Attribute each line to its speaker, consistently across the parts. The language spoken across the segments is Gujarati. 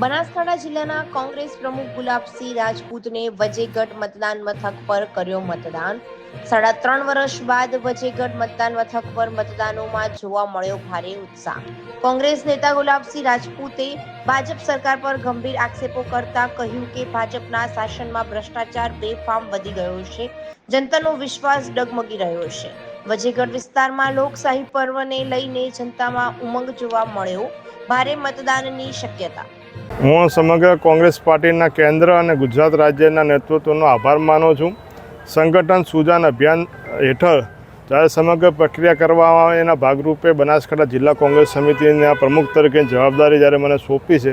Speaker 1: બનાસકાંઠા જિલ્લાના કોંગ્રેસ પ્રમુખ ગુલાબસિંહ રાજપૂતને વજેગઢ મતદાન મથક પર કર્યો મતદાન. સાડા ત્રણ વર્ષ બાદ વજેગઢ મતદાન મથક પર મતદાનોમાં જોવા મળ્યો ભારે ઉત્સાહ. કોંગ્રેસ નેતા ગુલાબસિંહ રાજપૂતે ભાજપ સરકાર પર ગંભીર આક્ષેપો કરતા કહ્યું કે ભાજપના શાસનમાં ભ્રષ્ટાચાર બેફામ વધી ગયો છે. જનતાનો વિશ્વાસ ડગમગી રહ્યો છે. વજેગઢ વિસ્તારમાં લોકશાહી પર્વને લઈને જનતામાં ઉમંગ જોવા મળ્યો. ભારે મતદાનની શક્યતા.
Speaker 2: હું સમગ્ર કોંગ્રેસ પાર્ટીના કેન્દ્ર અને ગુજરાત રાજ્યના નેતૃત્વનો આભાર માનું છું. સંગઠન સુજાન અભિયાન હેઠળ જ્યારે સમગ્ર પ્રક્રિયા કરવામાં આવે એના ભાગરૂપે બનાસકાંઠા જિલ્લા કોંગ્રેસ સમિતિના પ્રમુખ તરીકે જવાબદારી જ્યારે મને સોંપી છે,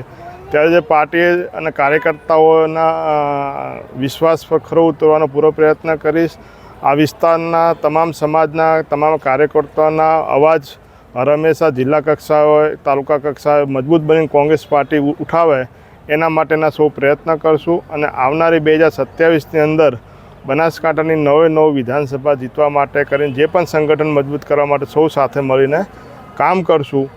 Speaker 2: ત્યારે જે પાર્ટી અને કાર્યકર્તાઓના વિશ્વાસ પર ખરો ઉતરવાનો પૂરો પ્રયત્ન કરીશ. આ વિસ્તારના તમામ સમાજના, તમામ કાર્યકર્તાઓના અવાજ હંમેશા જિલ્લા કક્ષાએ, તાલુકા કક્ષાએ મજબૂત બની કોંગ્રેસ પાર્ટી ઉઠાવે એના માટેના સૌ પ્રયત્ન કરશું અને આવનારી બે હજાર સત્યાવીસની અંદર બનાસકાંઠાની નવે નવ વિધાનસભા જીતવા માટે કરીને જે પણ સંગઠન મજબૂત કરવા માટે સૌ સાથે મળીને કામ કરશું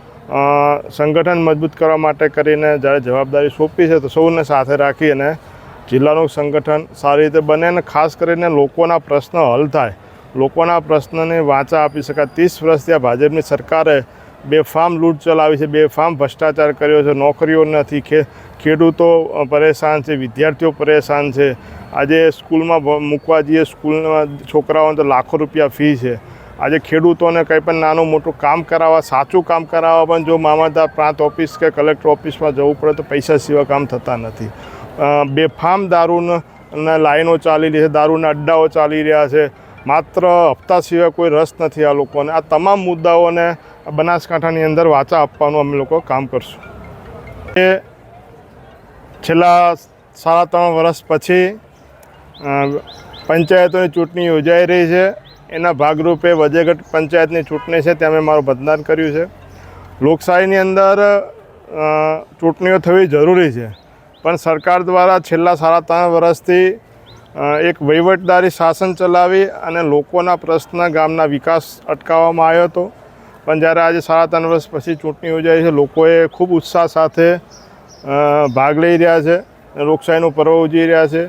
Speaker 2: સંગઠન મજબૂત કરવા માટે કરીને જ્યારે જવાબદારી સોંપી છે તો સૌને સાથે રાખી અને જિલ્લાનું સંગઠન સારી રીતે બને અને ખાસ કરીને લોકોના પ્રશ્નો હલ થાય. લોકોના પ્રશ્નને વાંચા આપી શકાય. ત્રીસ વર્ષથી આ ભાજપની સરકારે બેફામ લૂંટ ચલાવી છે, બેફામ ભ્રષ્ટાચાર કર્યો છે, નોકરીઓ નથી, ખે, ખેડૂતો પરેશાન છે, વિદ્યાર્થીઓ પરેશાન છે. આજે સ્કૂલમાં મૂકવા જઈએ સ્કૂલમાં છોકરાઓને તો લાખો રૂપિયા ફી છે. આજે ખેડૂતોને કંઈ પણ નાનું મોટું કામ કરાવવા, સાચું કામ કરાવવા પણ જો મામલતદાર પ્રાંત ઓફિસ કે કલેક્ટર ઓફિસમાં જવું પડે તો પૈસા સિવાય કામ થતા નથી. બેફામ દારૂના લાઈનો ચાલી રહી છે, દારૂના અડ્ડાઓ ચાલી રહ્યા છે. માત્ર હપ્તા સિવાય કોઈ રસ નથી આ લોકોને. આ તમામ મુદ્દાઓને બનાસકાંઠાની અંદર વાચા આપવાનું અમે લોકો કામ કરશું. એ છેલ્લા સાડા ત્રણ વર્ષ પછી પંચાયતોની ચૂંટણી યોજાઈ રહી છે. એના ભાગરૂપે વજેગઢ પંચાયતની ચૂંટણી છે, ત્યાં મેં મારું મતદાન કર્યું છે. લોકશાહીની અંદર ચૂંટણીઓ થવી જરૂરી છે. પણ સરકાર દ્વારા છેલ્લા સાડા ત્રણ વર્ષથી એક વહીવટદારી શાસન ચલાવી અને લોકોના પ્રશ્ન ગામના વિકાસ અટકાવવામાં આવ્યો હતો. પણ જ્યારે આજે સાડા ત્રણ વર્ષ પછી ચૂંટણી યોજાઈ છે, લોકોએ ખૂબ ઉત્સાહ સાથે ભાગ લઈ રહ્યા છે લોકશાહીનું પર્વ ઉજવી રહ્યા છે.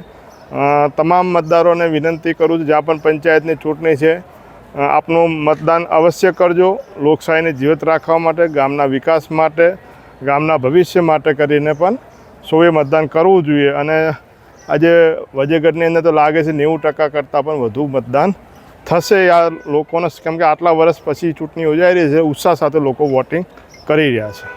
Speaker 2: તમામ મતદારોને વિનંતી કરું છું, જ્યાં પણ પંચાયતની ચૂંટણી છે આપનું મતદાન અવશ્ય કરજો. લોકશાહીને જીવત રાખવા માટે, ગામના વિકાસ માટે, ગામના ભવિષ્ય માટે કરીને પણ સૌએ મતદાન કરવું જોઈએ અને આજે વજેગઢની અંદર તો લાગે છે નેવું ટકા કરતાં પણ વધુ મતદાન થશે. આ લોકોને કેમ કે આટલા વર્ષ પછી ચૂંટણી યોજાઈ રહી છે, ઉત્સાહ સાથે લોકો વોટિંગ કરી રહ્યા છે.